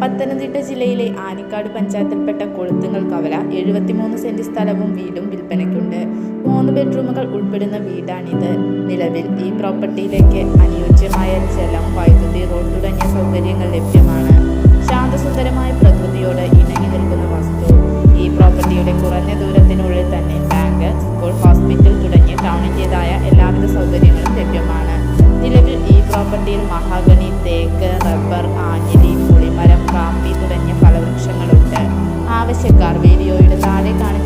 പത്തനംതിട്ട ജില്ലയിലെ ആനിക്കാട് പഞ്ചായത്തിൽപ്പെട്ട കൊളുത്തുങ്ങൽ കവല എഴുപത്തിമൂന്ന് സെന്റ് സ്ഥലവും വീടും വിൽപ്പനയ്ക്കുണ്ട്. മൂന്ന് ബെഡ്റൂമുകൾ ഉൾപ്പെടുന്ന വീടാണിത്. നിലവിൽ ഈ പ്രോപ്പർട്ടിയിലേക്ക് അനുയോജ്യമായ ജലം വൈദ്യുതി റോഡ് തുടങ്ങിയ സൗകര്യങ്ങൾ ലഭ്യമാണ്. ശാന്തസുന്ദരമായ പ്രകൃതിയോട് ഇണങ്ങി നിൽക്കുന്ന വസ്തു. ഈ പ്രോപ്പർട്ടിയുടെ കുറഞ്ഞ ദൂരത്തിനുള്ളിൽ തന്നെ ബാങ്ക് സ്കൂൾ ഹോസ്പിറ്റൽ തുടങ്ങിയ ടൗണിന്റെതായ എല്ലാവിധ സൗകര്യങ്ങളും ലഭ്യമാണ്. നിലവിൽ ഈ പ്രോപ്പർട്ടിയിൽ മഹാഗണി തേക്ക് റബ്ബർ ആഞ്ഞിൽ ചെക്കാർ വീഡിയോയുടെ താഴെ കാണുന്ന